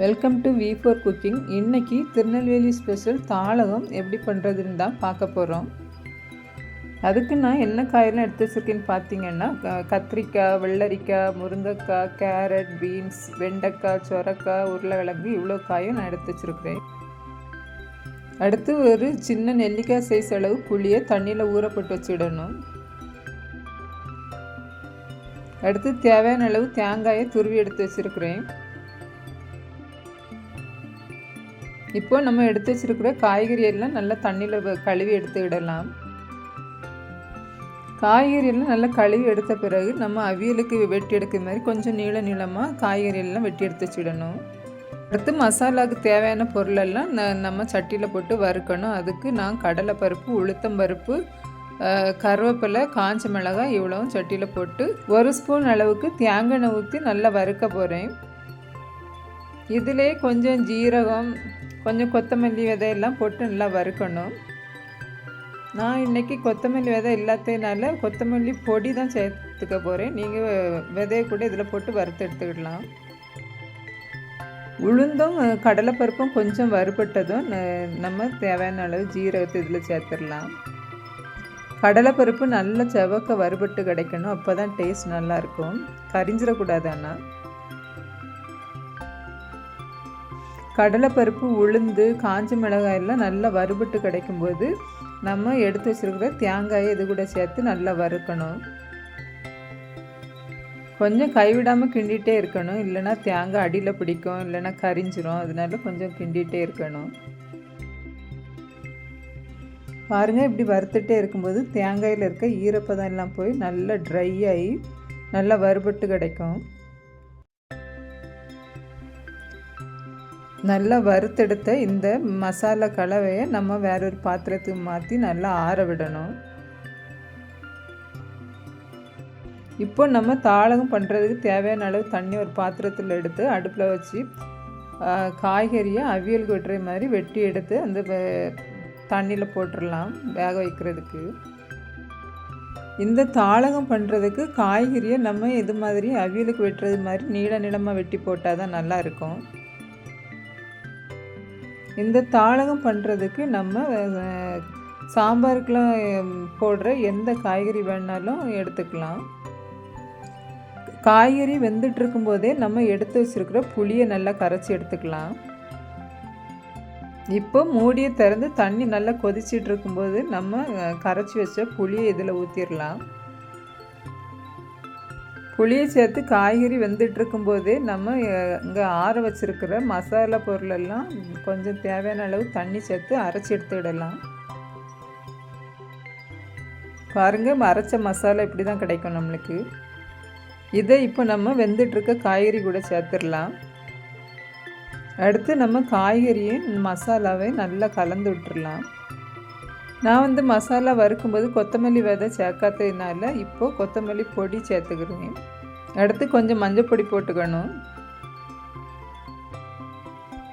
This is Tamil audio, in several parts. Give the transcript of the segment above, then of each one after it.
Welcome to V four cooking இன்றைக்கி திருநெல்வேலி ஸ்பெஷல் தாளகம் எப்படி பண்ணுறதுன்னு தான் பார்க்க போகிறோம் அதுக்கு நான் என்ன காயெல்லாம் எடுத்து வச்சுருக்கேன்னு பார்த்தீங்கன்னா க- கத்திரிக்காய் வெள்ளரிக்காய் முருங்கைக்காய் கேரட் பீன்ஸ் வெண்டைக்காய் சொரக்காய் உருளைக்கிழங்கு இவ்வளோ காயும் நான் எடுத்து வச்சுருக்கிறேன். அடுத்து ஒரு சின்ன நெல்லிக்காய் சைஸ் அளவு புளியை தண்ணியில் ஊறப்பட்டு வச்சுடணும் வச்சிடணும். அடுத்து தேவையான அளவு தேங்காயை துருவி எடுத்து வச்சுருக்கிறேன். இப்போ நம்ம எடுத்து வச்சிருக்கிற காய்கறி எல்லாம் நல்லா தண்ணியில் கழுவி எடுத்துக்கிடலாம் காய்கறியெல்லாம் நல்லா கழுவி எடுத்த பிறகு நம்ம அவியலுக்கு வெட்டி எடுக்கிற மாதிரி கொஞ்சம் நீள நீளமாக காய்கறியெல்லாம் வெட்டி எடுத்து வச்சிடணும். அடுத்து மசாலாவுக்கு தேவையான பொருளெல்லாம் ந- நம்ம சட்டியில் போட்டு வறுக்கணும். அதுக்கு நான் கடலைப்பருப்பு உளுத்தம்பருப்பு பருப்பு கருவேப்பிலை காஞ்ச மிளகாய் இவ்வளவும் சட்டியில் போட்டு ஒரு ஸ்பூன் அளவுக்கு தேங்காய் எண்ணெய் ஊற்றி நல்லா வறுக்க போகிறேன் இதிலே கொஞ்சம் ஜீரகம் கொஞ்சம் கொத்தமல்லி விதையெல்லாம் போட்டு நல்லா வறுக்கணும். நான் இன்னைக்கு கொத்தமல்லி விதை இல்லாததுனால கொத்தமல்லி பொடி தான் சேர்த்துக்க போகிறேன் நீங்கள் விதையை கூட இதில் போட்டு வறுத்து எடுத்துக்கிடலாம் உளுந்தும் கடலைப்பருப்பும் கொஞ்சம் வறுபட்டதும் நம்ம தேவையான அளவு ஜீரகத்தை இதில் சேர்த்துடலாம். கடலைப்பருப்பு நல்ல செவக்க வறுபட்டு கிடைக்கணும். அப்போ தான் டேஸ்ட் நல்லாயிருக்கும் கரிஞ்சிடக்கூடாது ஆனால் கடலைப்பருப்பு உளுந்து காஞ்ச மிளகாயெல்லாம் நல்லா வறுபட்டு கிடைக்கும்போது நம்ம எடுத்து வச்சுருக்கிற தேங்காயை இது கூட சேர்த்து நல்லா வறுக்கணும். கொஞ்சம் கைவிடாமல் கிண்டிகிட்டே இருக்கணும். இல்லைன்னா தேங்காய் அடியில் பிடிக்கும் இல்லைன்னா கரிஞ்சிரும். அதனால கொஞ்சம் கிண்டிகிட்டே இருக்கணும். பாருங்கள் இப்படி வறுத்துட்டே இருக்கும்போது தேங்காயில் இருக்க ஈரப்பதம் எல்லாம் போய் நல்லா ட்ரை ஆகி நல்லா வறுபட்டு கிடைக்கும். நல்லா வறுத்தெடுத்த இந்த மசாலா கலவையை நம்ம வேற ஒரு பாத்திரத்துக்கு மாற்றி நல்லா ஆற விடணும். இப்போ நம்ம தாளகம் பண்ணுறதுக்கு தேவையான அளவு தண்ணி ஒரு பாத்திரத்தில் எடுத்து அடுப்பில் வச்சு காய்கறியை அவியலுக்கு வெட்டுற மாதிரி வெட்டி எடுத்து அந்த தண்ணியில் போட்டுடலாம் வேக வைக்கிறதுக்கு. இந்த தாளகம் பண்ணுறதுக்கு காய்கறியை நம்ம இது மாதிரி அவியலுக்கு வெட்டுறது மாதிரி நீள நீளமாக வெட்டி போட்டால் தான் நல்லா இருக்கும். இந்த தாளகம் பண்ணுறதுக்கு நம்ம சாம்பாருக்கெலாம் போடுற எந்த காய்கறி வேணாலும் எடுத்துக்கலாம். காய்கறி வெந்துட்டு இருக்கும்போதே நம்ம எடுத்து வச்சுருக்கிற புளியை நல்லா கரைச்சி எடுத்துக்கலாம். இப்போ மூடியை திறந்து தண்ணி நல்லா கொதிச்சிட்டு இருக்கும்போது நம்ம கரைச்சி வச்ச புளியை இதில் ஊற்றிடலாம் புளியை சேர்த்து காய்கறி வெந்துட்டுருக்கும்போது நம்ம இங்கே ஆற வச்சுருக்கிற மசாலா பொருளெல்லாம் கொஞ்சம் தேவையான அளவு தண்ணி சேர்த்து அரைச்சி எடுத்துக்கிடலாம் பாருங்க அரைச்ச மசாலா இப்படி தான் கிடைக்கும் நம்மளுக்கு. இதை இப்போ நம்ம வெந்துட்டுருக்க காய்கறி கூட சேர்த்துடலாம். அடுத்து நம்ம காய்கறியும் மசாலாவை நல்லா கலந்து விட்டுடலாம். நான் வந்து மசாலா வறுக்கும்போது கொத்தமல்லி விதை சேர்க்காததுனால இப்போது கொத்தமல்லி பொடி சேர்த்துக்கிறேன். அடுத்து கொஞ்சம் மஞ்சள் பொடி போட்டுக்கணும்.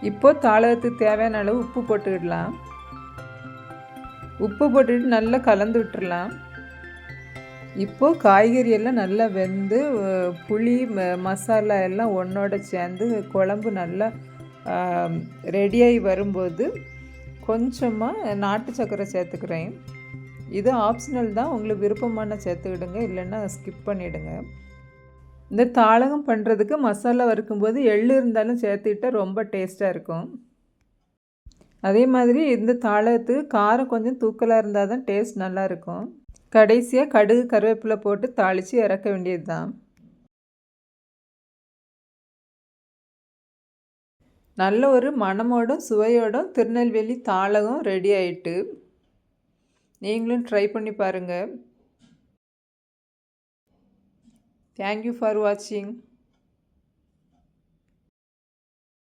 இப்போது தாளத்துக்கு தேவையான அளவு உப்பு போட்டுக்கிடலாம். உப்பு போட்டுட்டு நல்லா கலந்து விட்டுடலாம் இப்போது காய்கறி எல்லாம் நல்லா வெந்து புளி ம- மசாலா எல்லாம் ஒன்றோட சேர்ந்து குழம்பு நல்லா ரெடியாகி வரும்போது கொஞ்சமாக நாட்டு சர்க்கரை சேர்த்துக்கிறேன். இது ஆப்ஷனல் தான். உங்களுக்கு விருப்பமான சேர்த்துக்கிடுங்க இல்லைன்னா ஸ்கிப் பண்ணிவிடுங்க இந்த தாளகம் பண்ணுறதுக்கு மசாலா வறுக்கும்போது எள் இருந்தாலும் சேர்த்துக்கிட்டா ரொம்ப டேஸ்ட்டாக இருக்கும். அதே மாதிரி இந்த தாளத்துக்கு காரம் கொஞ்சம் தூக்கலாக இருந்தால் தான் டேஸ்ட் நல்லா இருக்கும். கடைசியாக கடுகு கருவேப்பிலை போட்டு தாளித்து இறக்க வேண்டியது தான் நல்ல ஒரு மணமோடும் சுவையோடும் திருநெல்வேலி தாளகம் ரெடி ஆயிட்டு நீங்களும் ட்ரை பண்ணி பாருங்கள் தேங்க்யூ ஃபார் வாட்சிங்